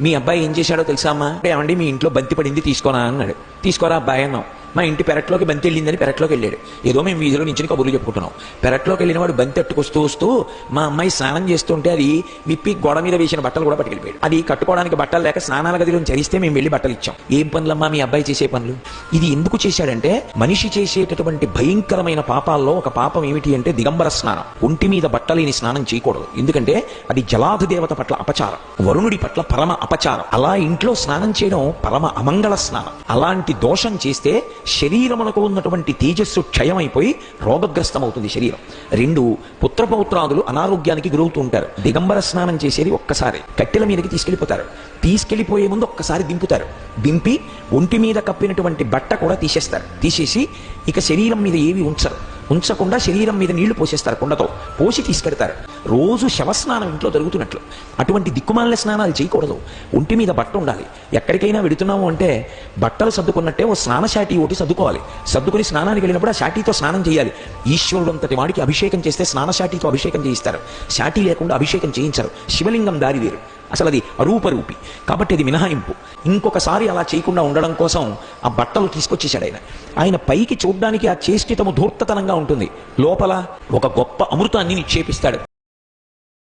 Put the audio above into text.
మీ అబ్బాయి ఏం చేశాడో తెలుసా అమ్మా? అంటే ఏమండి మీ ఇంట్లో బంతి పడింది తీసుకోనా? అన్నాడు. తీసుకోరా అబ్బాయి అన్నాం మా ఇంటి పెరట్లోకి బంతి వెళ్ళిందని పెరట్లోకి వెళ్ళాడు. ఏదో మేము వీధిలో నుంచి కబుర్లు చెప్పుకుంటున్నాం. పెరట్లోకి వెళ్ళిన వాడు బంతి అట్టుకొస్తూ వస్తూ మా అమ్మాయి స్నానం చేస్తుంటే అది విప్పి గోడ మీద వేసిన బట్టలు కూడా పట్టుకెళ్ళిపోయాడు. అది కట్టుకోవడానికి బట్టలు లేక స్నానాల గదిలో చరిస్తే మేము వెళ్ళి బట్టలు ఇచ్చాం. ఏం పనులమ్మా మీ అబ్బాయి చేసే పనులు? ఇది ఎందుకు చేశాడంటే మనిషి చేసేటటువంటి భయంకరమైన పాపాల్లో ఒక పాపం ఏమిటి అంటే దిగంబర స్నానం. ఒంటి మీద బట్టలేని స్నానం చేయకూడదు. ఎందుకంటే అది జలాధి దేవత పట్ల అపచారం. వరుణుడి పట్ల పరమ అపచారం. అలా ఇంట్లో స్నానం చేయడం పరమ అమంగళ స్నానం. అలాంటి దోషం చేస్తే శరీరమునకు ఉన్నటువంటి తేజస్సు క్షయమైపోయి రోగగ్రస్తమవుతుంది శరీరం. రెండు పుత్రపౌత్రాదులు అనారోగ్యానికి గురవుతూ ఉంటారు. దిగంబర స్నానం చేసేది ఒక్కసారి. కట్టెల మీదకి తీసుకెళ్ళిపోతారు తీసుకెళ్ళిపోయే ముందు ఒక్కసారి దింపుతారు. దింపి ఒంటి మీద కప్పినటువంటి బట్ట కూడా తీసేస్తారు. తీసేసి ఇక శరీరం మీద ఏవి ఉంచరు. ఉంచకుండా శరీరం మీద నీళ్ళు పోసేస్తారు కుండతో. పోసి తీసుకెడతారు. రోజు శవస్నానం ఇంట్లో జరుగుతున్నట్లు. అటువంటి దిక్కుమాల స్నానాలు చేయకూడదు. ఒంటి మీద బట్ట ఉండాలి. ఎక్కడికైనా వెడుతున్నాము అంటే బట్టలు సర్దుకున్నట్టే ఓ స్నాన స్నానశాటి ఒకటి సర్దుకోవాలి. సర్దుకుని స్నానానికి వెళ్ళినప్పుడు ఆ షాటీతో స్నానం చేయాలి. ఈశ్వరుడు అంతటి వాడికి అభిషేకం చేస్తే స్నాన షాటీతో అభిషేకం చేయిస్తారు. శాటి లేకుండా అభిషేకం చేయించరు. శివలింగం దారి వేరు. అసలు అది అరూపరూపి. కాబట్టి అది మినహాయింపు. ఇంకొకసారి అలా చేయకుండా ఉండడం కోసం ఆ బట్టలు తీసుకొచ్చేశాడు ఆయన. ఆయన పైకి చూడ్డానికి ఆ చేష్టితము ధూర్తతనంగా ఉంటుంది. లోపల ఒక గొప్ప అమృతాన్ని నిక్షేపిస్తాడు.